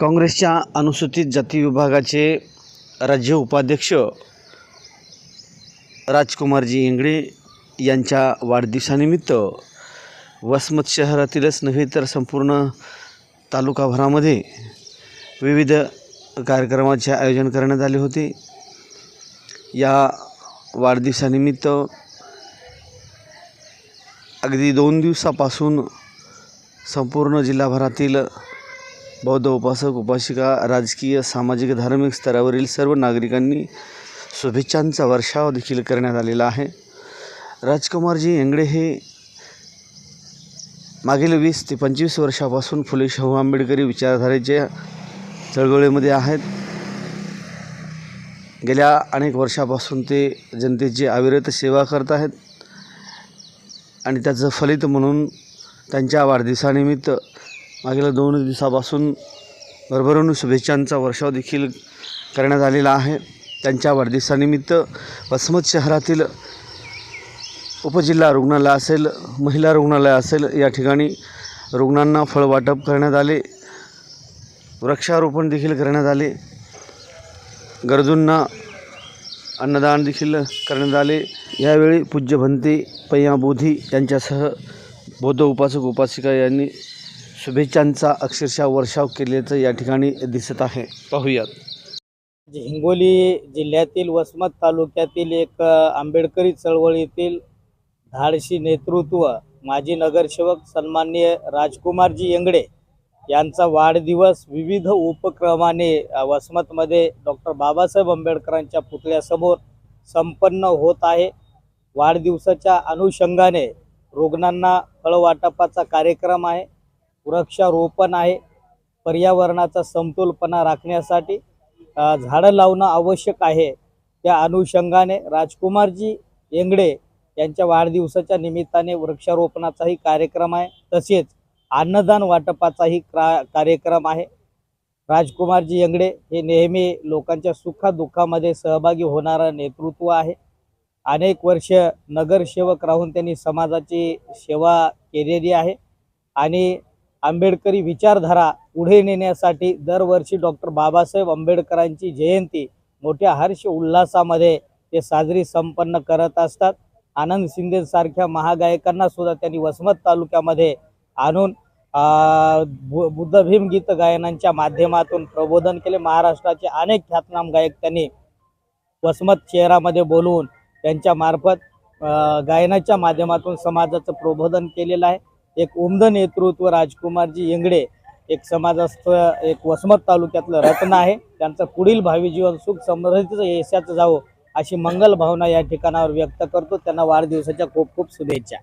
काँग्रेसच्या अनुसूचित जाती विभागाचे राज्य उपाध्यक्ष राजकुमारजी इंगळे यांच्या वाढदिवसानिमित्त वसमत शहरातीलच नव्हे तर संपूर्ण तालुकाभरामध्ये विविध कार्यक्रमाचे आयोजन करण्यात आले होते. या वाढदिवसानिमित्त अगदी दोन दिवसापासून संपूर्ण जिल्हाभरातील बौद्ध उपासक उपासिका राजकीय सामाजिक धार्मिक स्तरावरील सर्व नागरिकांनी शुभेच्छांचा वर्षाव देखील करण्यात आलेला आहे. राजकुमारजी येंगडे हे मागील वीस ते पंचवीस वर्षापासून फुले शाहू आंबेडकरी विचारधारेच्या चळवळीमध्ये आहेत. गेल्या अनेक वर्षापासून ते जनतेची अविरत सेवा करत आहेत आणि त्याचं फलित म्हणून त्यांच्या वाढदिवसानिमित्त मागील दोन दिवसापासून भरभरून शुभेच्छांचा वर्षाव देखील करण्यात आलेला आहे. त्यांच्या वाढदिवसानिमित्त वसमत शहरातील उपजिल्हा रुग्णालय असेल महिला रुग्णालय असेल या ठिकाणी रुग्णांना फळ वाटप करण्यात आले. वृक्षारोपण देखील करण्यात आले. गरजूंना अन्नदान देखील करण्यात आले. यावेळी पूज्य भंते पय्या बोधी यांच्यासह बौद्ध उपासक उपासिका यांनी शुभेच्छांचा अक्षरशः वर्षाव केल्याचं या ठिकाणी दिसत आहे. पाहूयात. हिंगोली जिल्ह्यातील वसमत तालुक्यातील एक आंबेडकरी चळवळीतील धाडशी नेतृत्व माजी नगरसेवक सन्माननीय राजकुमारजी येंगडे यांचा वाढदिवस विविध उपक्रमाने वसमतमध्ये डॉक्टर बाबासाहेब आंबेडकरांच्या पुतळ्यासमोर संपन्न होत आहे. वाढदिवसाच्या अनुषंगाने रुग्णांना फळवाटपाचा कार्यक्रम आहे. वृक्षारोपण आहे. पर्यावरणाचा समतोलपणा राखण्यासाठी झाडं लावणं आवश्यक आहे. त्या अनुषंगाने राजकुमारजी येंगडे यांच्या वाढदिवसाच्या निमित्ताने वृक्षारोपणाचाही कार्यक्रम आहे. तसेच अन्नदान वाटपाचाही क्रा कार्यक्रम आहे. राजकुमारजी येंगडे हे नेहमी लोकांच्या सुखादुःखामध्ये सहभागी होणारं नेतृत्व आहे. अनेक वर्ष नगरसेवक राहून त्यांनी समाजाची सेवा केलेली आहे. आणि आंबेडकरी विचारधारा पुढे नेण्यासाठी दरवर्षी डॉक्टर बाबासाहेब आंबेडकरांची जयंती मोठ्या हर्ष उल्हासामध्ये ते साजरी संपन्न करत असतात. आनंद शिंदेसारख्या महागायकांना सुद्धा त्यांनी वसमत तालुक्यामध्ये आणून बुद्धभीम बु- गीत गायनांच्या माध्यमातून प्रबोधन केले. महाराष्ट्राचे अनेक ख्यातनाम गायक त्यांनी वसमत शहरामध्ये बोलवून त्यांच्या मार्फत गायनाच्या माध्यमातून समाजाचं प्रबोधन केलेलं आहे. एक उमद नेतृत्व राजकुमारजी येंगडे एक समाजास्थ एक वसमत तालुक्यातलं रत्न आहे. त्यांचं पुढील भावी जीवन सुख समृद्धीचं यशाचं जावं अशी मंगल भावना या ठिकाणावर व्यक्त करतो. त्यांना वाढदिवसाच्या खूप खूप शुभेच्छा.